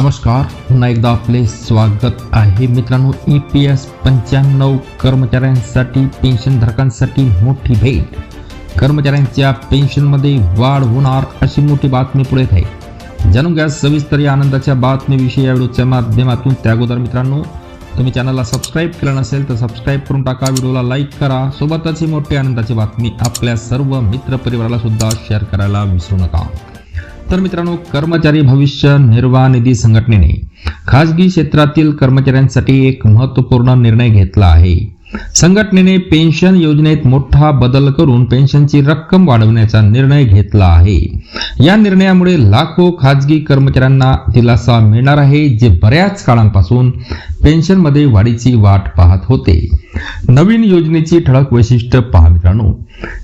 नमस्कार पुन्हा एकदा आपले स्वागत आहे. मित्रांनो ई पी एस पंच्याण्णव कर्मचाऱ्यांसाठी पेन्शनधारकांसाठी मोठी भेट. कर्मचाऱ्यांच्या पेन्शनमध्ये वाढ होणार अशी मोठी बातमी पुढे येत आहे. जाणून घ्या सविस्तर या आनंदाच्या बातमीविषयी या व्हिडिओच्या माध्यमातून. त्या अगोदर मित्रांनो तुम्ही चॅनलला सबस्क्राईब केलं नसेल तर सबस्क्राईब करून टाका. व्हिडिओला लाईक करा. सोबतच ही मोठी आनंदाची बातमी आपल्या सर्व मित्रपरिवाराला सुद्धा शेअर करायला विसरू नका. तर मित्रांनो कर्मचारी भविष्य निर्वाह निधी संघटनेने खासगी क्षेत्रातील कर्मचाऱ्यांसाठी एक महत्त्वपूर्ण निर्णय घेतला आहे. संघटनेने पेन्शन योजनेत मोठा बदल करून पेन्शनची रक्कम वाढवण्याचा निर्णय घेतला आहे. या निर्णयामुळे लाखो खाजगी कर्मचाऱ्यांना दिलासा मिळणार आहे जे बऱ्याच काळांपासून पेन्शनमध्ये वाढीची वाट पाहत होते. नवीन योजनेची ठळक वैशिष्ट्य पहा मित्रांनो.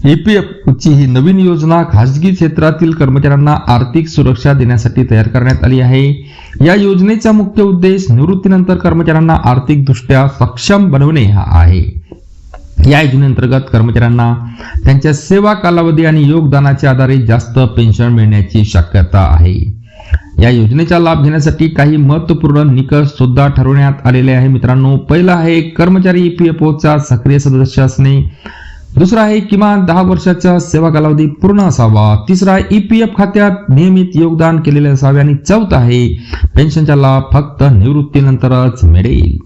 ईपीएफची ही नवीन योजना खासगी क्षेत्रातील कर्मचाऱ्यांना आर्थिक सुरक्षा देण्यासाठी तयार करण्यात आली आहे. या योजनेचा मुख्य उद्देश निवृत्तीनंतर कर्मचाऱ्यांना आर्थिकदृष्ट्या सक्षम बनवणे हा आहे. या योजनेअंतर्गत कर्मचाऱ्यांना त्यांच्या सेवा कालावधी आणि योगदानाच्या आधारे जास्त पेन्शन मिळण्याची शक्यता आहे. या योजनेचा लाभ घेण्यासाठी काही महत्त्वपूर्ण निकष सुद्धा ठरवण्यात आलेले आहे. मित्रांनो पहिला आहे कर्मचारी ईपीएफओचा सक्रिय सदस्य असणे. दुसरा आहे किमान दहा वर्षाचा सेवा कालावधी पूर्ण असावा. तिसरा ईपीएफ खात्यात नियमित योगदान केलेले असावे. आणि चौथा आहे पेन्शनचा लाभ फक्त निवृत्तीनंतरच मिळेल.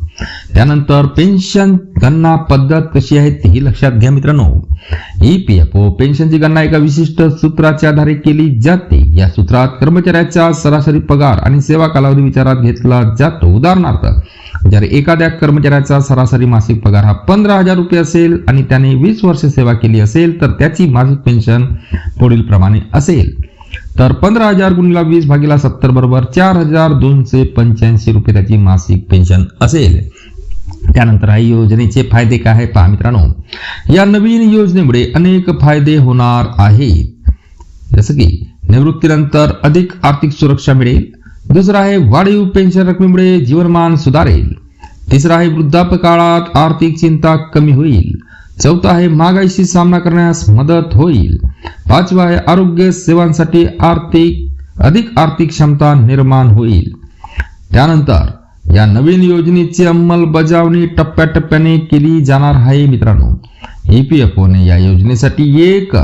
त्यानंतर पेन्शन गणना पद्धत कशी आहे तेही लक्षात घ्या मित्रांनो. ईपीएफओ पेन्शनची गणना एका विशिष्ट सूत्राच्या आधारे केली जाते. या सूत्रात कर्मचाऱ्याचा सरासरी पगार आणि सेवा कालावधी विचारात घेतला जातो. उदाहरणार्थ जर एखाद्या कर्मचाऱ्याचा सरासरी मासिक पगार हा पंधरा हजार रुपये असेल आणि त्याने वीस वर्ष सेवा केली असेल तर त्याची मासिक पेन्शन पुढील प्रमाणे असेल. तर पंधरा हजार गुणिला वीस भागीला सत्तर बरोबर चार हजार दोनशे पंच्याऐंशी रुपये त्याची मासिक पेन्शन असेल. त्यानंतर आहे योजनेचे फायदे काय आहे पहा मित्रांनो. या नवीन योजनेमुळे अनेक फायदे होणार आहेत. जसं की निवृत्तीनंतर अधिक आर्थिक सुरक्षा मिळेल. दुसरा आहे वाढीव पेन्शन रकमेमुळे जीवनमान सुधारेल. तिसरा आहे वृद्धापकाळात आर्थिक चिंता कमी होईल. चौथा आहे महागाईशी सामना करण्यास मदत होईल. पाचवा आहे आरोग्य सेवांसाठी आर्थिक अधिक आर्थिक क्षमता निर्माण होईल. त्यानंतर या नवीन योजनेची अंमलबजावणी टप्प्याटप्प्याने केली जाणार आहे मित्रांनो. ईपीएफओने या योजनेसाठी एक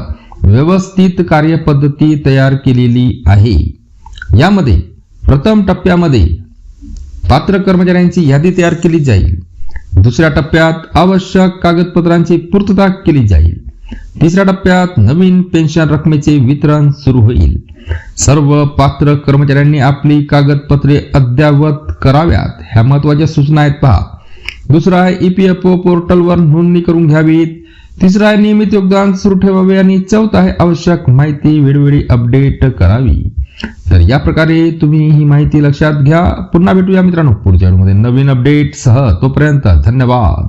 व्यवस्थित कार्यपद्धती तयार केलेली आहे. यामध्ये प्रथम टप्प्यामध्ये पात्र कर्मचाऱ्यांची यादी तयार केली जाईल. दुसऱ्या टप्प्यात आवश्यक कागदपत्रांची पूर्तता केली जाईल. तिसऱ्या टप्प्यात नवीन पेन्शन रकमेचे वितरण सुरू होईल. सर्व पात्र कर्मचाऱ्यांनी आपली कागदपत्रे अद्ययावत कराव्यात. ह्या महत्त्वाच्या सूचना आहेत पहा. दुसरा आहे ईपीएफओ पोर्टलवर नोंदणी करून घ्यावीत. तिसरा आहे नियमित योगदान सुरू ठेवावे आणि चौथा आहे आवश्यक माहिती वेळोवेळी अपडेट करावी. तर या प्रकारे तुम्ही ही माहिती लक्षात घ्या. पुन्हा भेटूया मित्रांनो पुढच्या व्हिडिओमध्ये. नवीन अपडेट सह तोपर्यंत धन्यवाद.